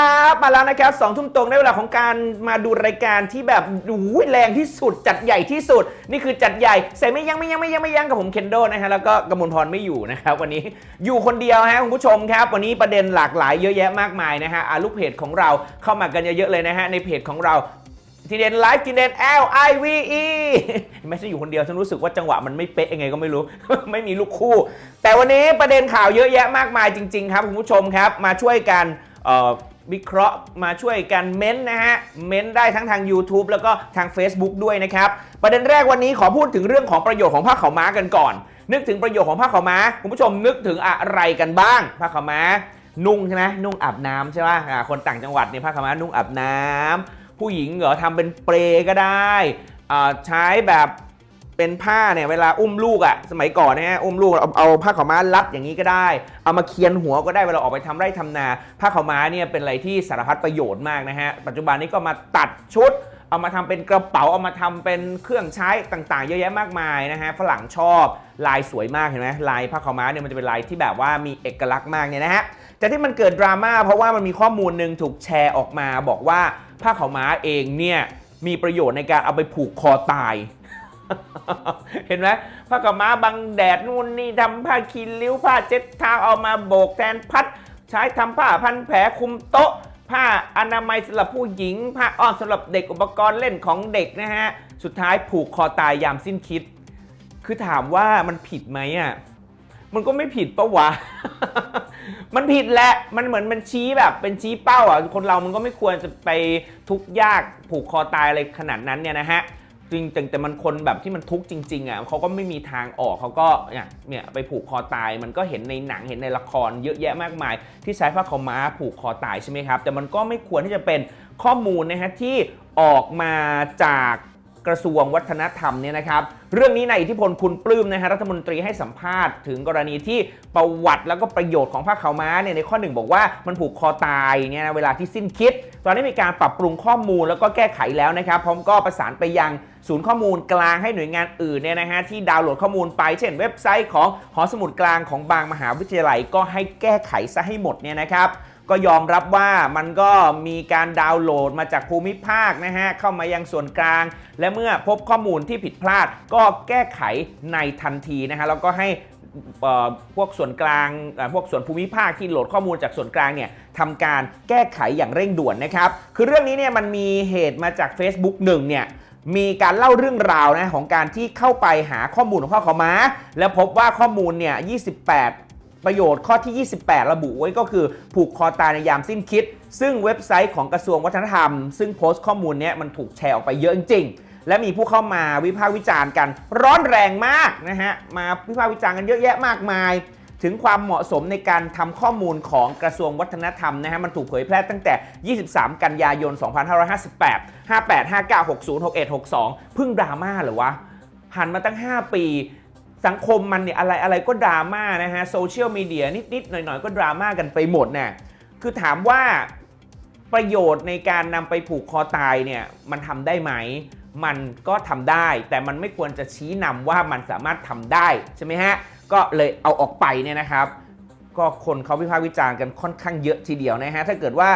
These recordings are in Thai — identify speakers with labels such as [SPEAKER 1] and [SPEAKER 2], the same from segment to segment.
[SPEAKER 1] ับมาแล้วนะครับสองทุ่มตรงได้เวลาของการมาดูรายการที่แบบอู้แรงที่สุดจัดใหญ่ที่สุด นี่คือจัดใหญ่ใส่ไม่ยั้งไม่ยั้งไม่ยั้งไม่ยั้งกับผมเคนโดนะฮะแล้วก็กมลพรไม่อยู่นะครับวันนี้อยู่คนเดียวฮะคุณผู้ชมครับ วันนี้ประเด็นหลากหลายเยอะแยะมากมายนะฮะอะลูกเพจของเราเข้ามากันเยอะๆเลยนะฮะในเพจของเราทีเด่นไลฟ์ทีเด่น L I V E ไม่ใช่อยู่คนเดียวฉันรู้สึกว่าจังหวะมันไม่เป๊ะยังไงก็ไม่รู้ ไม่มีลูกคู่ แต่วันนี้ประเด็นข่าวเยอะแยะมากมายจริง ๆ ครับคุณผู้ชมครับ มาช่วยกันเอ่อ วิเคราะห์มาช่วยกันเม้นต์นะฮะ เม้นต์ได้ทั้งทาง YouTube แล้วก็ทาง Facebook ด้วยนะครับ ประเด็นแรกวันนี้ขอพูดถึงเรื่องของประโยชน์ของผ้าขาวม้ากันก่อน นึกถึงประโยชน์ของผ้าขาวม้าคุณผู้ชมนึกถึงอะไรกันบ้างผ้าขาวม้า นุ่งใช่ไหมนุ่งอาบน้ำใช่ป่ะอ่าคนต่างจังหวัดเนี่ยผ้าขาวม้านุ่งอาบน้ำผู้หญิงเหรอทำเป็นเปรก็ได้ใช้แบบ เป็นผ้าเนี่ยเวลาอุ้มลูกอะ่ะสมัยก่อนนะฮะอุ้มลูกเอาเอาผ้าขาวม้ารัดอย่างนี้ก็ได้ เอามาเคียนหัวก็ได้เวลาออกไปทำไร่ทำนา ผ้าขาวม้าเนี่ยเป็นอะไรที่สารพัดประโยชน์มากนะฮะปัจจุบันนี้ก็มาตัดชุดเอามาทำเป็นกระเป๋าเอามาทำเป็นเครื่องใช้ต่างๆ เยอะแยะมากมายนะฮะฝรั่งชอบลายสวยมากเห็นไหมลายผ้าขาวม้าเนี่ยมันจะเป็นลายที่แบบว่ามีเอกลักษณ์มากเนี่ยนะฮะแต่ที่มันเกิดดราม่าเพราะว่ามันมีข้อมูลหนึ่งถูกแชร์ออกมา บอกว่าผ้าขาวม้าเองเนี่ยมีประโยชน์ในการเอาไปผูกคอตาย เห็นไหมผ้าขาวม้าบังแดดนู่นนี่ทำผ้าคีริ้วผ้าเช็ดเท้าเอามาโบกแทนพัด ใช้ทำผ้าพันแผลคุมโต๊ะ ผ้าอนามัยสำหรับผู้หญิง ผ้าอ้อมสำหรับเด็กอุปกรณ์เล่นของเด็กนะฮะ สุดท้ายผูกคอตายยามสิ้นคิด คือถามว่ามันผิดไหมอะมันก็ไม่ผิดปะวะ มันผิดแหละ มันเหมือนมันชี้แบบ เป็นชี้เป้าอะ คนเรามันก็ไม่ควรจะไปทุกข์ยากผูกคอตายอะไรขนาดนั้นเนี่ยนะฮะ จริงแต่แต่มันคนแบบที่มันทุกข์จริง ๆอะเขาก็ไม่มีทางออกเขาก็เนี่ยเนี่ยไปผูกคอตายมันก็เห็นในหนังเห็นในละครเยอะแยะมากมาย ที่ใช้ผ้าขาวม้าผูกคอตายใช่ไหมครับ แต่มันก็ไม่ควรที่จะเป็นข้อมูลนะฮะที่ออกมาจาก กระทรวงวัฒนธรรมเนี่ยนะครับเรื่องนี้ในายอิทธิพลคุณปลื้มนะฮะรัฐมนตรีให้สัมภาษณ์ถึงกรณีที่ประวัติแล้วก็ประโยชน์ของผ้าขาวม้าเนี่ยในข้อหนึ่งบอกว่ามันผูกคอตายเนี่ยนะเวลาที่สิ้นคิด ตอนนี้มีการปรับปรุงข้อมูลแล้วก็แก้ไขแล้วนะครับพร้อมก็ประสานไปยังศูนย์ข้อมูลกลางให้หน่วยงานอื่นเนี่ยนะฮะที่ดาวน์โหลดข้อมูลไปเช่นเว็บไซต์ของหอสมุดกลางของบางมหาวิทยาลัยก็ให้แก้ไขซะให้หมดเนี่ยนะครับ ก็ยอมรับว่ามันก็มีการดาวน์โหลดมาจากภูมิภาคนะฮะ เข้ามายังส่วนกลาง และเมื่อพบข้อมูลที่ผิดพลาด ก็แก้ไขในทันทีนะฮะ แล้วก็ให้พวกส่วนกลางพวกส่วนภูมิภาคที่โหลดข้อมูลจากส่วนกลางเนี่ยทำการแก้ไขอย่างเร่งด่วนนะครับ คือเรื่องนี้เนี่ยมันมีเหตุมาจาก Facebook หนึ่งเนี่ยมีการเล่าเรื่องราวนะของการที่เข้าไปหาข้อมูลของพ่อขาม้า แล้วพบว่าข้อมูลเนี่ย 28 ประโยชน์ข้อที่ 28 ระบุไว้ก็คือผูกคอตายในยามสิ้นคิด ซึ่งเว็บไซต์ของกระทรวงวัฒนธรรม ซึ่งโพสต์ข้อมูลนี้มันถูกแชร์ออกไปเยอะจริงและมีผู้เข้ามาวิพากษ์วิจารณ์กัน ร้อนแรงมากนะฮะมาวิพากษ์วิจารณ์กันเยอะแยะมากมาย ถึงความเหมาะสมในการทำข้อมูลของกระทรวงวัฒนธรรมนะฮะมันถูกเผยแพร่ตั้งแต่ 23 กันยายน 2558 58 59 60 61 62 เพิ่งดราม่าเหรอวะผ่านมาตั้ง 5 ปี สังคมมันเนี่ยอะไรอะไรก็ดราม่านะฮะโซเชียลมีเดียนิดๆหน่อยๆ ก็ดราม่ากันไปหมดน่ะคือถามว่าประโยชน์ในการนำไปผูกคอตายเนี่ยมันทำได้ไหม มันก็ทำได้ แต่มันไม่ควรจะชี้นำว่ามันสามารถทำได้ใช่ไหมฮะก็เลยเอาออกไปเนี่ยนะครับ ก็คนเขาวิพากษ์วิจารณ์กันค่อนข้างเยอะทีเดียวนะฮะถ้าเกิดว่า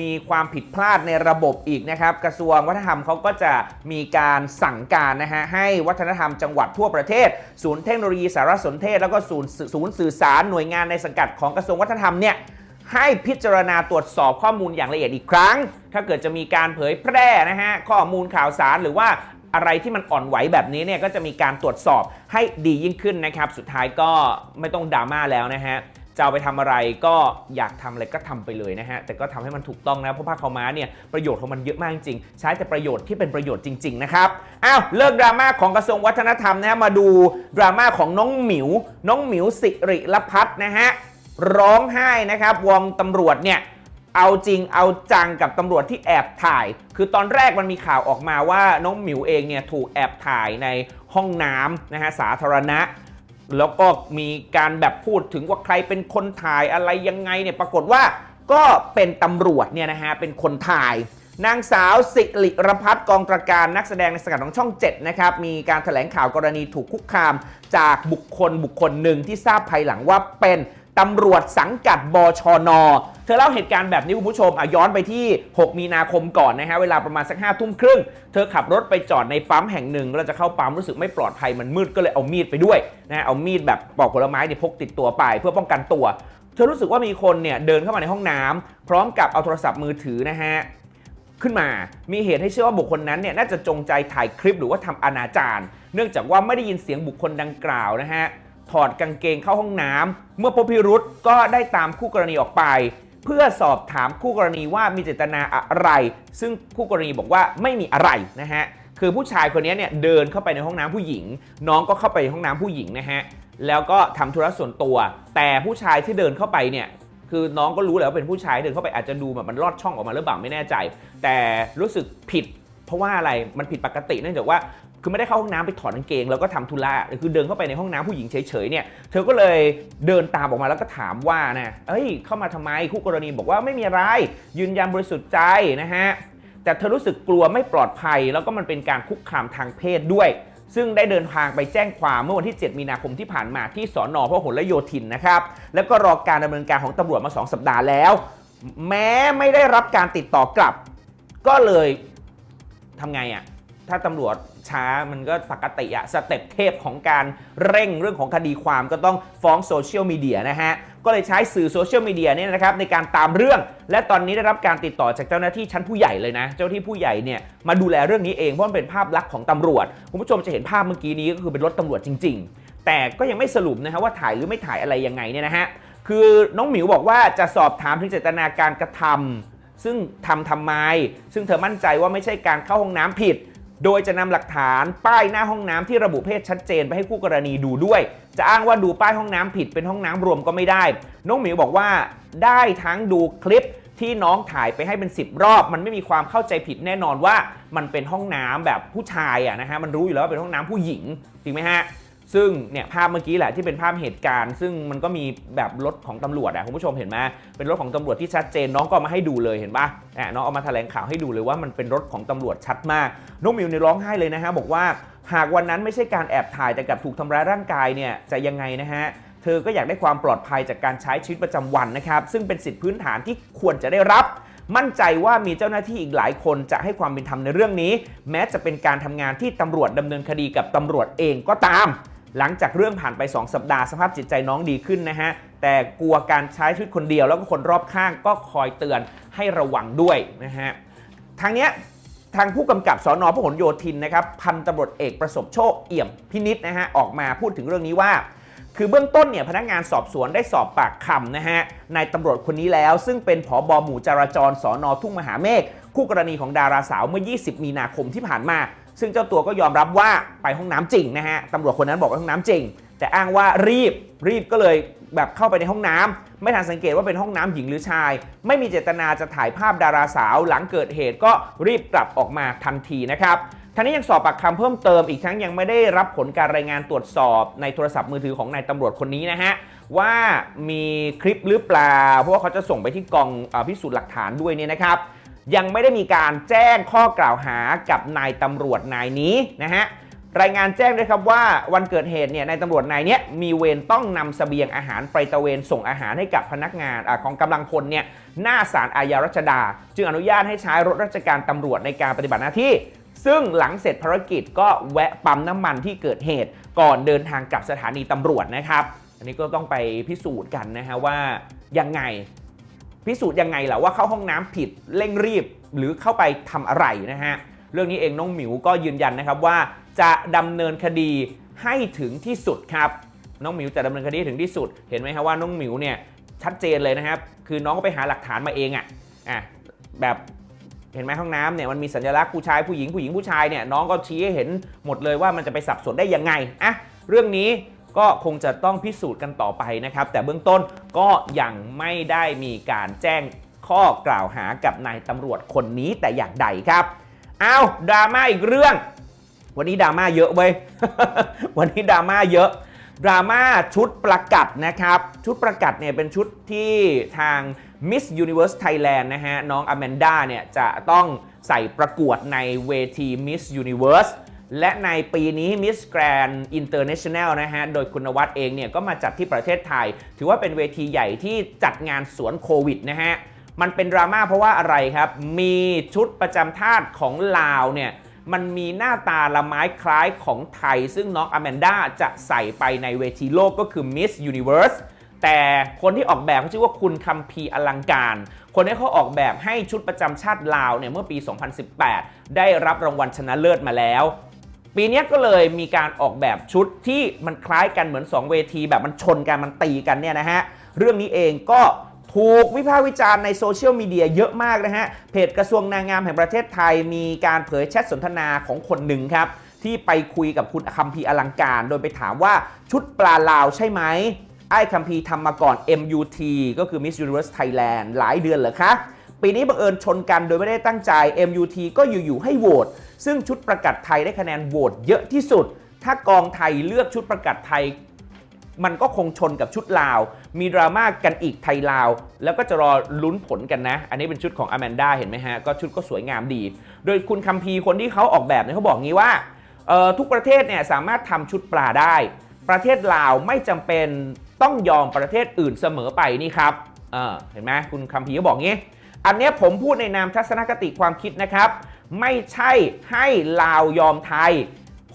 [SPEAKER 1] มีความผิดพลาดในระบบอีกนะครับ กระทรวงวัฒนธรรมเขาก็จะมีการสั่งการนะฮะให้วัฒนธรรมจังหวัดทั่วประเทศ ศูนย์เทคโนโลยีสารสนเทศ แล้วก็ศูนย์ศูนย์สื่อสารหน่วยงานในสังกัดของกระทรวงวัฒนธรรมเนี่ยให้พิจารณาตรวจสอบข้อมูลอย่างละเอียดอีกครั้ง ถ้าเกิดจะมีการเผยแพร่นะฮะข้อมูลข่าวสารหรือว่าอะไรที่มันอ่อนไหวแบบนี้เนี่ยก็จะมีการตรวจสอบให้ดียิ่งขึ้นนะครับ สุดท้ายก็ไม่ต้องดราม่าแล้วนะฮะ จะเอาไปทำอะไรก็อยากทำอะไรก็ทำไปเลยนะฮะ แต่ก็ทำให้มันถูกต้องนะ เพราะผ้าขาวม้าเนี่ยประโยชน์ของมันเยอะมากจริง ใช้แต่ประโยชน์ที่เป็นประโยชน์จริง ๆ นะครับ อ้าวเลิกดราม่าของกระทรวงวัฒนธรรมนะมาดูดราม่าของน้องหมิว น้องหมิวสิริลพัฒนะฮะร้องไห้นะครับวงตำรวจเนี่ยเอาจริงเอาจังกับตำรวจที่แอบถ่าย คือตอนแรกมันมีข่าวออกมาว่าน้องหมิวเองเนี่ยถูกแอบถ่ายในห้องน้ำนะฮะสาธารณะ แล้วก็มีการแบบพูดถึงว่าใครเป็นคนถ่ายอะไรยังไงเนี่ยปรากฏว่าก็เป็นตำรวจเนี่ยนะฮะเป็นคนถ่าย นางสาวสิริรพัฒน์กองตรการนักแสดงในสกัดของช่อง 7 นะครับ มีการแถลงข่าวกรณีถูกคุกคามจากบุคคลบุคคลหนึ่งที่ทราบภายหลังว่าเป็น ตำรวจสังกัดบชน เธอเล่าเหตุการณ์แบบนี้คุณผู้ชมอะย้อนไปที่ 6 มีนาคมก่อนนะฮะ เวลาประมาณสักห้าทุ่มครึ่ง เธอขับรถไปจอดในปั๊มแห่งหนึ่งแล้วจะเข้าปั๊มรู้สึกไม่ปลอดภัยมันมืดก็เลยเอามีดไปด้วยนะฮะเอามีดแบบปอกผลไม้เนี่ยพกติดตัวไป เพื่อป้องกันตัว เธอรู้สึกว่ามีคนเนี่ยเดินเข้ามาในห้องน้ำพร้อมกับเอาโทรศัพท์มือถือนะฮะขึ้นมา มีเหตุให้เชื่อว่าบุคคลนั้นเนี่ยน่าจะจงใจถ่ายคลิปหรือว่าทำอนาจารเนื่องจากว่าไม่ได้ยินเสียงบุคคลดังกล่าวนะฮะ ถอดกางเกงเข้าห้องน้ำเมื่อพบพิรุษก็ได้ตามคู่กรณีออกไป เพื่อสอบถามคู่กรณีว่ามีเจตนาอะไร ซึ่งคู่กรณีบอกว่าไม่มีอะไรนะฮะคือผู้ชายคนนี้เนี่ยเดินเข้าไปในห้องน้ำผู้หญิง น้องก็เข้าไปในห้องน้ำผู้หญิงนะฮะแล้วก็ทำธุระส่วนตัว แต่ผู้ชายที่เดินเข้าไปเนี่ยคือน้องก็รู้แหล้วว่าเป็นผู้ชายเดินเข้าไปอาจจะดูแบบมันลอดช่องออกมาหรือเปล่าไม่แน่ใจ แต่รู้สึกผิด เพราะว่าอะไรมันผิดปกติเนื่องจากว่า คือไม่ได้เข้าห้องน้ำไปถอดกางเกงแล้วก็ทำธุระคือเดินเข้าไปในห้องน้ำผู้หญิงเฉยๆเนี่ยเธอก็เลยเดินตามออกมาแล้วก็ถามว่านะเอ้ยเข้ามาทำไมคู่กรณีบอกว่าไม่มีอะไรยืนยันบริสุทธิ์ใจนะฮะแต่เธอรู้สึกกลัวไม่ปลอดภัย แล้วก็มันเป็นการคุกคามทางเพศด้วย ซึ่งได้เดินทางไปแจ้งความเมื่อวันที่ 7 มีนาคมที่ผ่านมาที่สอนอพหลโยธินนะครับ แล้วก็รอการดำเนินการของตำรวจมา 2 สัปดาห์แล้ว แม้ไม่ได้รับการติดต่อกลับ ก็เลยทำไงอะ่ะ ถ้าตำรวจช้ามันก็ปกติอะสเต็ปเทพของการเร่งเรื่องของคดีความก็ต้องฟ้องโซเชียลมีเดียนะฮะ ก็เลยใช้สื่อโซเชียลมีเดียเนี่ยนะครับในการตามเรื่อง และตอนนี้ได้รับการติดต่อจากเจ้าหน้าที่ชั้นผู้ใหญ่เลยนะ เจ้าที่ผู้ใหญ่เนี่ยมาดูแลเรื่องนี้เองเพราะมันเป็นภาพลักษณ์ของตำรวจคุณผู้ชมจะเห็นภาพเมื่อกี้นี้ก็คือเป็นรถตำรวจจริง ๆ แต่ก็ยังไม่สรุปนะฮะว่าถ่ายหรือไม่ถ่ายอะไรยังไงเนี่ยนะฮะคือน้องหมิวบอกว่าจะสอบถามถึงเจตนาการกระทำซึ่งทำทำไมซึ่งเธอมั่นใจว่าไม่ใช่การเข้าห้องน้ำผิด โดยจะนำหลักฐานป้ายหน้าห้องน้ำที่ระบุเพศชัดเจนไปให้คู่กรณีดูด้วย จะอ้างว่าดูป้ายห้องน้ำผิดเป็นห้องน้ำรวมก็ไม่ได้ น้องหมิวบอกว่าได้ทั้งดูคลิปที่น้องถ่ายไปให้เป็น 10 รอบ มันไม่มีความเข้าใจผิดแน่นอนว่ามันเป็นห้องน้ำแบบผู้ชายอะนะฮะมันรู้อยู่แล้วว่าเป็นห้องน้ำผู้หญิงจริงไหมฮะ ซึ่งเนี่ยภาพเมื่อกี้แหละที่เป็นภาพเหตุการณ์ ซึ่งมันก็มีแบบรถของตำรวจอะคุณผู้ชมเห็นไหมเป็นรถของตำรวจที่ชัดเจนน้องก็มาให้ดูเลยเห็นปะอะน้องเอามาแถลงข่าวให้ดูเลยว่ามันเป็นรถของตำรวจชัดมากน้องมิวเนี่ยร้องไห้เลยนะฮะบอกว่าหากวันนั้นไม่ใช่การแอบถ่ายแต่กับถูกทำร้ายร่างกายเนี่ยจะยังไงนะฮะเธอก็อยากได้ความปลอดภัยจากการใช้ชีวิตประจำวันนะครับ ซึ่งเป็นสิทธิพื้นฐานที่ควรจะได้รับ มั่นใจว่ามีเจ้าหน้าที่อีกหลายคนจะให้ความเป็นธรรมในเรื่องนี้ แม้จะเป็นการทำงานที่ตำรวจดำเนินคดีกับตำรวจเองก็ตาม หลังจากเรื่องผ่านไป 2 สัปดาห์สภาพจิตใจน้องดีขึ้นนะฮะ แต่กลัวการใช้ชีวิตคนเดียวแล้วก็คนรอบข้างก็คอยเตือนให้ระวังด้วยนะฮะทางเนี้ยทางผู้กำกับสอนอพหลโยธินนะครับพันตำรวจเอกประสบโชคเอี่ยมพินิษนะฮะออกมาพูดถึงเรื่องนี้ว่า คือเบื้องต้นเนี่ยพนักงานสอบสวนได้สอบปากคำนะฮะนายตำรวจคนนี้แล้ว ซึ่งเป็นผอบอหมู่จราจรสอนอทุ่งมหาเมฆคู่กรณีของดาราสาวเมื่อ 20 มีนาคมที่ผ่านมา ซึ่งเจ้าตัวก็ยอมรับว่าไปห้องน้ำจริงนะฮะตำรวจคนนั้นบอกว่าห้องน้ำจริง แต่อ้างว่ารีบรีบก็เลยแบบเข้าไปในห้องน้ำไม่ทันสังเกตว่าเป็นห้องน้ำหญิงหรือชาย ไม่มีเจตนาจะถ่ายภาพดาราสาว หลังเกิดเหตุก็รีบกลับออกมาทันทีนะครับท่างนี้ยังสอบปากคำเพิ่มเติมอีกทั้งยังไม่ได้รับผลการรายงานตรวจสอบในโทรศัพท์มือถือของนายตำรวจคนนี้นะฮะว่ามีคลิปหรือเปล่า เพราะว่าเขาจะส่งไปที่กองอพิสูจน์หลักฐานด้วยเนี่ยนะครับ ยังไม่ได้มีการแจ้งข้อกล่าวหากับนายตำรวจนายนี้นะฮะรายงานแจ้งด้วยครับว่าวันเกิดเหตุเนี่ยนายตำรวจนายเนี้ยมีเวรต้องนำเสบียงอาหารไปตะเวนส่งอาหารให้กับพนักงานอของกำลังพลเนี่ยหน้าศาลอาญารัชดา จึงอนุญาตให้ใช้รถราชการตำรวจในการปฏิบัติหน้าที่ ซึ่งหลังเสร็จภารกิจก็แวะปั๊มน้ำมันที่เกิดเหตุ ก่อนเดินทางกลับสถานีตำรวจนะครับ อันนี้ก็ต้องไปพิสูจน์กันนะฮะว่ายังไง พิสูจน์ยังไงล่ะว่าเข้าห้องน้ำผิดเร่งรีบหรือเข้าไปทำอะไรนะฮะเรื่องนี้เองน้องหมิวก็ยืนยันนะครับว่าจะดำเนินคดีให้ถึงที่สุดครับ น้องหมิวจะดำเนินคดีถึงที่สุด เห็นไหมครับว่าน้องหมิวเนี่ยชัดเจนเลยนะครับ คือน้องก็ไปหาหลักฐานมาเองอะ่ะอะแบบเห็นไหมห้องน้ำเนี่ยมันมีสัญลักษณ์ผู้ชายผู้หญิงผู้หญิงผู้ชายเนี่ยน้องก็ชี้ให้เห็นหมดเลยว่ามันจะไปสับสนได้ยังไงอะเรื่องนี้ ก็คงจะต้องพิสูจน์กันต่อไปนะครับ แต่เบื้องต้นก็ยังไม่ได้มีการแจ้งข้อกล่าวหากับนายตำรวจคนนี้แต่อย่างใดครับเอาดราม่าอีกเรื่อง วันนี้ดราม่าเยอะเว้ย วันนี้ดราม่าเยอะดราม่าชุดประกัดนะครับ ชุดประกัดเนี่ยเป็นชุดที่ทาง Miss Universe Thailand นะฮะ น้องอแมนด้าเนี่ยจะต้องใส่ประกวดในเวที Miss Universe และในปีนี้ Miss Grand International นะฮะ โดยคุณวัดเองเนี่ยก็มาจัดที่ประเทศไทย ถือว่าเป็นเวทีใหญ่ที่จัดงานสวนโควิดนะฮะ มันเป็นดราม่าเพราะว่าอะไรครับ มีชุดประจำชาติของลาวเนี่ยมันมีหน้าตาละไม้คล้ายของไทย ซึ่งน้องอแมนด้าจะใส่ไปในเวทีโลกก็คือ Miss Universe แต่คนที่ออกแบบเขาชื่อว่าคุณคัมพีอลังการ คนนี้เขาออกแบบให้ชุดประจำชาติลาวเนี่ยเมื่อปี 2018 ได้รับรางวัลชนะเลิศมาแล้ว ปีนี้ก็เลยมีการออกแบบชุดที่มันคล้ายกันเหมือน 2 เวที แบบมันชนกันมันตีกันเนี่ยนะฮะ เรื่องนี้เองก็ถูกวิพากษ์วิจารณ์ในโซเชียลมีเดียเยอะมากนะฮะ เพจกระทรวงนางงามแห่งประเทศไทยมีการเผยแชทสนทนาของคนหนึ่งครับ ที่ไปคุยกับคุณคัมพีอลังการ โดยไปถามว่าชุดปลาลาวใช่ไหมไอ้คัมพีทำมาก่อน MUT ก็คือ Miss Universe Thailand หลายเดือนเหรอคะ ปีนี้บังเอิญชนกันโดยไม่ได้ตั้งใจ MUT ก็อยู่ๆให้โหวตซึ่งชุดประกาศไทยได้คะแนนโหวตเยอะที่สุด ถ้ากองไทยเลือกชุดประกาศไทย มันก็คงชนกับชุดลาว มีดราม่ากันอีกไทยลาว แล้วก็จะรอลุ้นผลกันนะ อันนี้เป็นชุดของอแมนด้าเห็นไหมฮะ ก็ชุดก็สวยงามดี โดยคุณคัมพีคนที่เขาออกแบบเนี่ยเขาบอกงี้ว่าทุกประเทศเนี่ยสามารถทำชุดปลาได้ ประเทศลาวไม่จำเป็นต้องยอมประเทศอื่นเสมอไปนี่ครับเห็นไหมคุณคัมพีก็บอกงี้ อันนี้ผมพูดในนามทัศนคติความคิดนะครับ ไม่ใช่ให้ลาวยอมไทย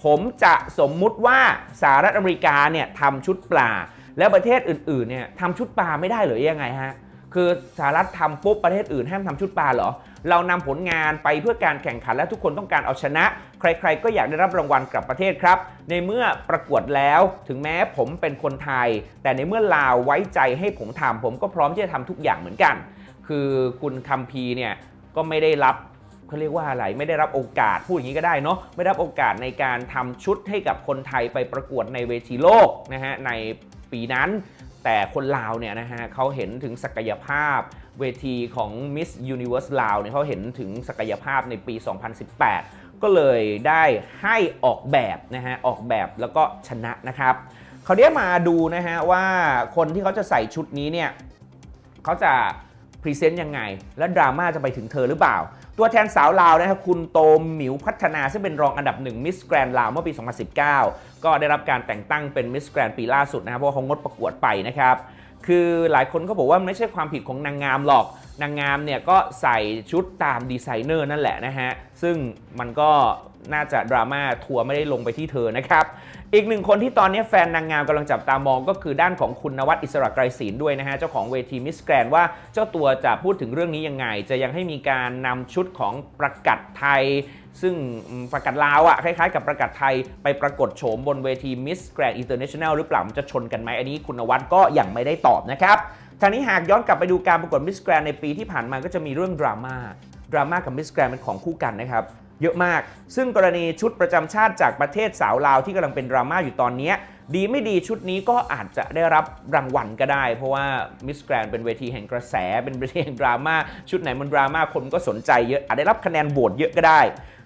[SPEAKER 1] ผมจะสมมุติว่าสหรัฐอเมริกาเนี่ยทำชุดปลา แล้วประเทศอื่นๆเนี่ยทำชุดปลาไม่ได้หรือยังไงฮะคือสหรัฐทำปุ๊บประเทศอื่นห้ามทำชุดปลาเหรอ เรานำผลงานไปเพื่อการแข่งขันและทุกคนต้องการเอาชนะ ใคร ๆ ก็อยากได้รับรางวัลกลับประเทศครับ ในเมื่อประกวดแล้วถึงแม้ผมเป็นคนไทย แต่ในเมื่อลาวไว้ใจให้ผมทำผมก็พร้อมที่จะทำทุกอย่างเหมือนกัน คือคุณคัมพีเนี่ยก็ไม่ได้รับเขาเรียกว่าอะไรไม่ได้รับโอกาสพูดอย่างนี้ก็ได้เนาะไม่ได้รับโอกาสในการทำชุดให้กับคนไทยไปประกวดในเวทีโลกนะฮะในปีนั้น แต่คนลาวเนี่ยนะฮะเขาเห็นถึงศักยภาพเวทีของ Miss Universe ลาวเนี่ยเขาเห็นถึงศักยภาพในปี 2018 ก็เลยได้ให้ออกแบบนะฮะออกแบบแล้วก็ชนะนะครับเขาเนี้ยมาดูนะฮะว่าคนที่เขาจะใส่ชุดนี้เนี่ยเขาจะ พรีเซนต์ยังไง และดราม่าจะไปถึงเธอหรือเปล่า ตัวแทนสาวลาวนะครับคุณโตมหมิวพัฒนา ซึ่งเป็นรองอันดับหนึ่งมิสแกรนลาวเมื่อปี 2019 ก็ได้รับการแต่งตั้งเป็นมิสแกรนปีล่าสุดนะครับเพราะเขางดประกวดไปนะครับคือหลายคนก็บอกว่าไม่ใช่ความผิดของนางงามหรอกนางงามเนี่ยก็ใส่ชุดตามดีไซเนอร์นั่นแหละนะฮะ ซึ่งมันก็น่าจะดราม่าทัวร์ไม่ได้ลงไปที่เธอนะครับ อีกหนึ่งคนที่ตอนนี้แฟนนางงามกำลังจับตามองก็คือด้านของคุณนวัดอิสระไกรศีลด้วยนะฮะ เจ้าของเวทีมิสแกรนว่าเจ้าตัวจะพูดถึงเรื่องนี้ยังไง จะยังให้มีการนำชุดของประกัดไทย ซึ่งประกัดลาวอะคล้ายๆ กับประกัดไทยไปปรากฏโฉมบนเวทีมิสแกรนอินเตอร์เนชั่นแนลหรือเปล่ามันจะชนกันไหมอันนี้คุณนวัดก็ยังไม่ได้ตอบนะครับทางนี้หากย้อนกลับไปดูการประกวดมิสแกรนในปีที่ผ่านมาก็จะมีเรื่องดราม่าดราม่ากับมิสแกรนเป็นของคู่กันนะครับ เยอะมาก ซึ่งกรณีชุดประจำชาติจากประเทศสาวลาวที่กำลังเป็นดราม่าอยู่ตอนนี้ดีไม่ดีชุดนี้ก็อาจจะได้รับรางวัลก็ได้ เพราะว่ามิสแกรนเป็นเวทีแห่งกระแส เป็นเวทีแห่งดราม่าชุดไหนมันดราม่าคนก็สนใจเยอะอาจได้รับคะแนนโหวตเยอะก็ได้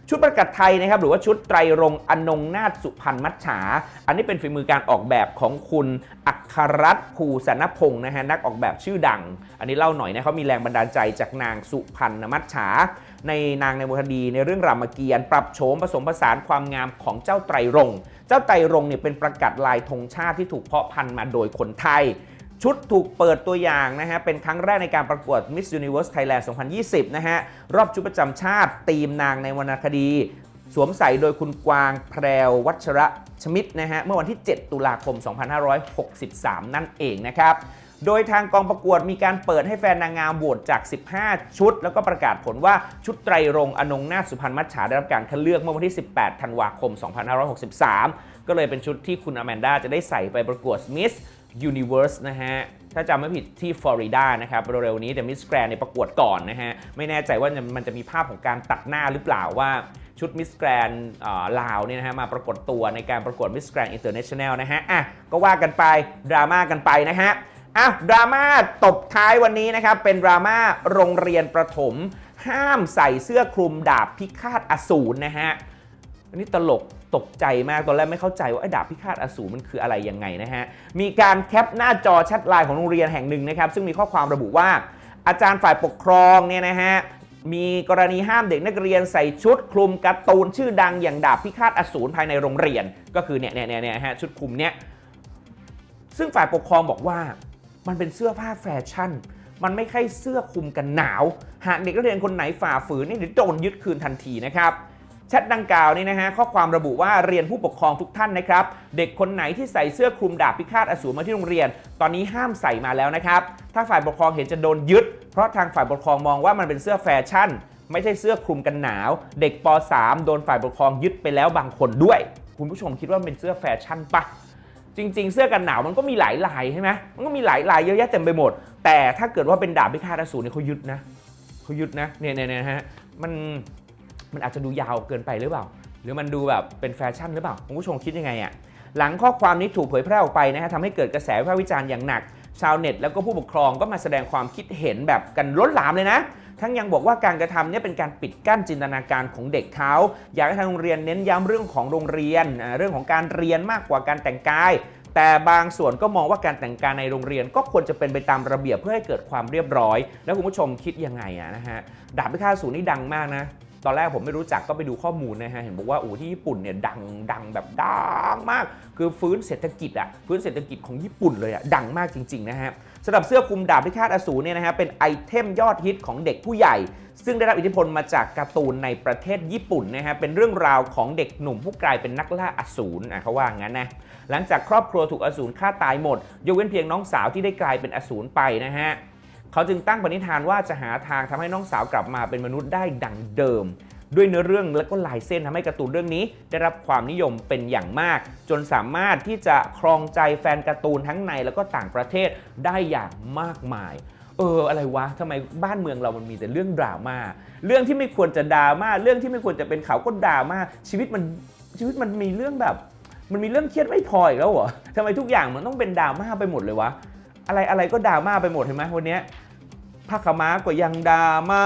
[SPEAKER 1] ชุดประกาศไทยนะครับหรือว่าชุดไตรรงอนงนาถสุพรรณมัจฉา อันนี้เป็นฝีมือการออกแบบของคุณอัครรัตน์ภูสนพงศ์นะฮะนักออกแบบชื่อดัง อันนี้เล่าหน่อยนะเขามีแรงบันดาลใจจากนางสุพรรณมัจฉา ในนางในวรรณคดีในเรื่องรามเกียรติ์ปรับโฉมผสมผสานความงามของเจ้าไตรรงค์ เจ้าไตรรงค์เนี่ยเป็นประกาศลายธงชาติที่ถูกเพาะพันธุ์มาโดยคนไทย ชุดถูกเปิดตัวอย่างนะฮะ เป็นครั้งแรกในการประกวด Miss Universe Thailand 2020 นะฮะ รอบชุดประจำชาติทีมนางในวรรณคดี สวมใส่โดยคุณกวางแพรววัชระชมิดนะฮะ เมื่อวันที่ 7 ตุลาคม 2563 นั่นเองนะครับ โดยทางกองประกวดมีการเปิดให้แฟนนางงามโหวตจาก 15 ชุด แล้วก็ประกาศผลว่าชุดไตรรงอนงนาสุพรรณมัจฉาได้รับการคัดเลือกเมื่อวันที่ 18 ธันวาคม 2563 ก็เลยเป็นชุดที่คุณอแมนด้าจะได้ใส่ไปประกวด Miss Universe นะฮะถ้าจำไม่ผิดที่ฟลอริดานะครับเร็วๆนี้แต่มิสแกรนในประกวดก่อนนะฮะ ไม่แน่ใจว่ามันจะมีภาพของการตัดหน้าหรือเปล่าว่าชุดมิสแกรนลาวเนี่ยนะฮะมาปรากฏตัวในการประกวดมิสแกรนอินเตอร์เนชั่นแนลนะฮะอะก็ว่ากันไป ดราม่ากันไปนะฮะ อะดราม่าตบท้ายวันนี้นะครับ เป็นดราม่าโรงเรียนประถม ห้ามใส่เสื้อคลุมดาบพิฆาตอสูรนะฮะอันนี้ตลกตกใจมากตอนแรกไม่เข้าใจว่าไอ้ดาบพิฆาตอสูรมันคืออะไรยังไงนะฮะ มีการแคปหน้าจอแชทไลน์ของโรงเรียนแห่งหนึ่งนะครับ ซึ่งมีข้อความระบุว่า อาจารย์ฝ่ายปกครองเนี่ยนะฮะมีกรณีห้ามเด็กนักเรียนใส่ชุดคลุมการ์ตูนชื่อดังอย่างดาบพิฆาตอสูรภายในโรงเรียน ก็คือเนี่ยเนี่ยเนี่ยเนี่ยฮะชุดคลุมเนี่ยซึ่งฝ่ายปกครองบอกว่า มันเป็นเสื้อผ้าแฟชั่น มันไม่ใช่เสื้อคลุมกันหนาว หากเด็กนักเรียนคนไหนฝ่าฝืนนี่เดี๋ยวโดนยึดคืนทันทีนะครับแชทดังกล่าวนี่นะฮะข้อความระบุว่าเรียนผู้ปกครองทุกท่านนะครับ เด็กคนไหนที่ใส่เสื้อคลุมดาบพิฆาตอสูรมาที่โรงเรียน ตอนนี้ห้ามใส่มาแล้วนะครับ ถ้าฝ่ายปกครองเห็นจะโดนยึด เพราะทางฝ่ายปกครองมองว่ามันเป็นเสื้อแฟชั่น ไม่ใช่เสื้อคลุมกันหนาว เด็กป .3 โดนฝ่ายปกครองยึดไปแล้วบางคนด้วย คุณผู้ชมคิดว่าเป็นเสื้อแฟชั่นปะ จริง ๆ เสื้อกันหนาวมันก็มีหลายลายใช่ไหมมันก็มีหลายลายเยอะแยะเต็มไปหมด แต่ถ้าเกิดว่าเป็นดาบพิฆาตอสูรเนี่ยเขายึดนะเขายึดนะเนี่ยเนี่ยฮะมันมันอาจจะดูยาวเกินไปหรือเปล่า หรือมันดูแบบเป็นแฟชั่นหรือเปล่าคุณผู้ชมคิดยังไงอะ่ะหลังข้อความนี้ถูกเผยแพร่ออกไปนะฮะทำให้เกิดกระแสวิพากษ์วิจารณ์อย่างหนัก ชาวเน็ตแล้วก็ผู้ปกครองก็มาแสดงความคิดเห็นแบบกันล้นหลามเลยนะ ทั้งยังบอกว่าการกระทำเนี่ยเป็นการปิดกั้นจินตนาการของเด็กเขาอยากให้ทางโรงเรียนเน้นย้ำเรื่องของโรงเรียน เรื่องของการเรียนมากกว่าการแต่งกาย แต่บางส่วนก็มองว่าการแต่งกายในโรงเรียนก็ควรจะเป็นไปตามระเบียบเพื่อให้เกิดความเรียบร้อย แล้วคุณผู้ชมคิดยังไงอะนะฮะดาบพิฆาตอสูรนี่ดังมากนะตอนแรกผมไม่รู้จักก็ไปดูข้อมูลนะฮะ เห็นบอกว่าโอ้ที่ญี่ปุ่นเนี่ยดังดังแบบดังมาก คือฟื้นเศรษฐกิจอะฟื้นเศรษฐกิจของญี่ปุ่นเลยอะดังมากจริง ๆ นะฮะ สำหรับเสื้อคลุมดาบพิฆาตอสูรเนี่ยนะฮะเป็นไอเทมยอดฮิตของเด็กผู้ใหญ่ ซึ่งได้รับอิทธิพลมาจากการ์ตูนในประเทศญี่ปุ่นนะฮะเป็นเรื่องราวของเด็กหนุ่มผู้กลายเป็นนักล่าอสูรอะเขาว่างั้นนะหลังจากครอบครัวถูกอสูรฆ่าตายหมด ยกเว้นเพียงน้องสาวที่ได้กลายเป็นอสูรไปนะฮะเขาจึงตั้งปณิธานว่าจะหาทางทำให้น้องสาวกลับมาเป็นมนุษย์ได้ดังเดิม ด้วยเนื้อเรื่องและก็ลายเส้นทำให้การ์ตูนเรื่องนี้ ได้รับความนิยมเป็นอย่างมาก จนสามารถที่จะครองใจแฟนการ์ตูนทั้งในแล้วก็ต่างประเทศได้อย่างมากมายเอออะไรวะทำไมบ้านเมืองเรามันมีแต่เรื่องดราม่าเรื่องที่ไม่ควรจะดราม่าเรื่องที่ไม่ควรจะเป็นข่าวก็ดราม่าชีวิตมันชีวิตมันมีเรื่องแบบ มันมีเรื่องเครียดไม่พออีกแล้วเหรอทำไมทุกอย่างมันต้องเป็นดราม่าไปหมดเลยวะอะไรอะไรก็ดราม่าไปหมดเห็นไหมวันเนี้ยผ้าขม้าก็ยังดราม่า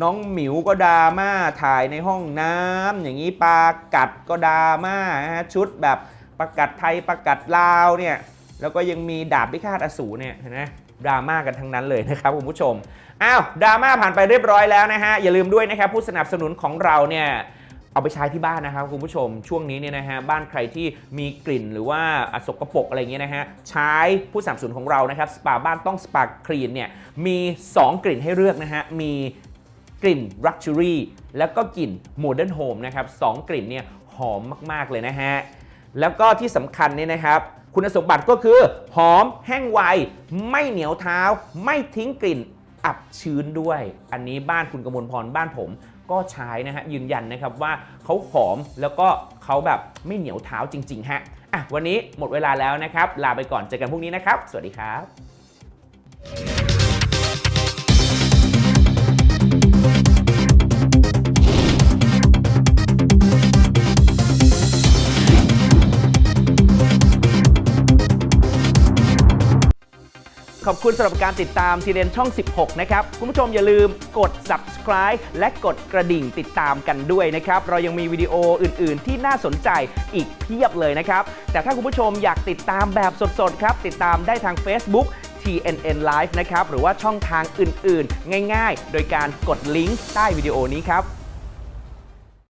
[SPEAKER 1] น้องหมิวก็ดราม่าถ่ายในห้องน้ำอย่างนี้ปลากัดก็ดราม่าฮะชุดแบบประกัดไทยประกัดลาวเนี่ยแล้วก็ยังมีดาบพิฆาตอสูรเนี่ยเห็นไหมดราม่ากันทั้งนั้นเลยนะครับคุณผู้ชม อ้าวดราม่าผ่านไปเรียบร้อยแล้วนะฮะอย่าลืมด้วยนะครับผู้สนับสนุนของเราเนี่ยเอาไปใช้ที่บ้านนะครับคุณผู้ชมช่วงนี้เนี่ยนะฮะบ้านใครที่มีกลิ่นหรือว่าอสกปรกอะไรเงี้ยนะฮะใช้ผู้สนับสนุนของเรานะครับสปาบ้านต้องสปาคลีนเนี่ยมี 2 กลิ่นให้เลือกนะฮะมี กลิ่น Luxury แล้วก็กลิ่น Modern Home นะครับสองกลิ่นเนี่ยหอมมาก ๆ เลยนะฮะ แล้วก็ที่สำคัญเนี่ยนะครับ คุณสมบัติก็คือ หอมแห้งไว ไม่เหนียวเท้า ไม่ทิ้งกลิ่นอับชื้นด้วย อันนี้บ้านคุณกมลพรบ้านผมก็ใช้นะฮะยืนยันนะครับว่าเขาหอมแล้วก็เขาแบบไม่เหนียวเท้าจริง ๆ ฮะอะวันนี้หมดเวลาแล้วนะครับ ลาไปก่อนเจอกันพรุ่งนี้นะครับ สวัสดีครับ คุณสำหรับการติดตามทีเรียนช่อง 16 นะครับ คุณผู้ชมอย่าลืมกด subscribe และกดกระดิ่งติดตามกันด้วยนะครับ เรายังมีวิดีโออื่น ๆ ที่น่าสนใจอีกเพียบเลยนะครับ แต่ถ้าคุณผู้ชมอยากติดตามแบบสด ๆ ครับ ติดตามได้ทาง Facebook TNN Live นะครับ หรือว่าช่องทางอื่น ๆ ง่าย ๆ โดยการกดลิงก์ใต้วิดีโอนี้ครับ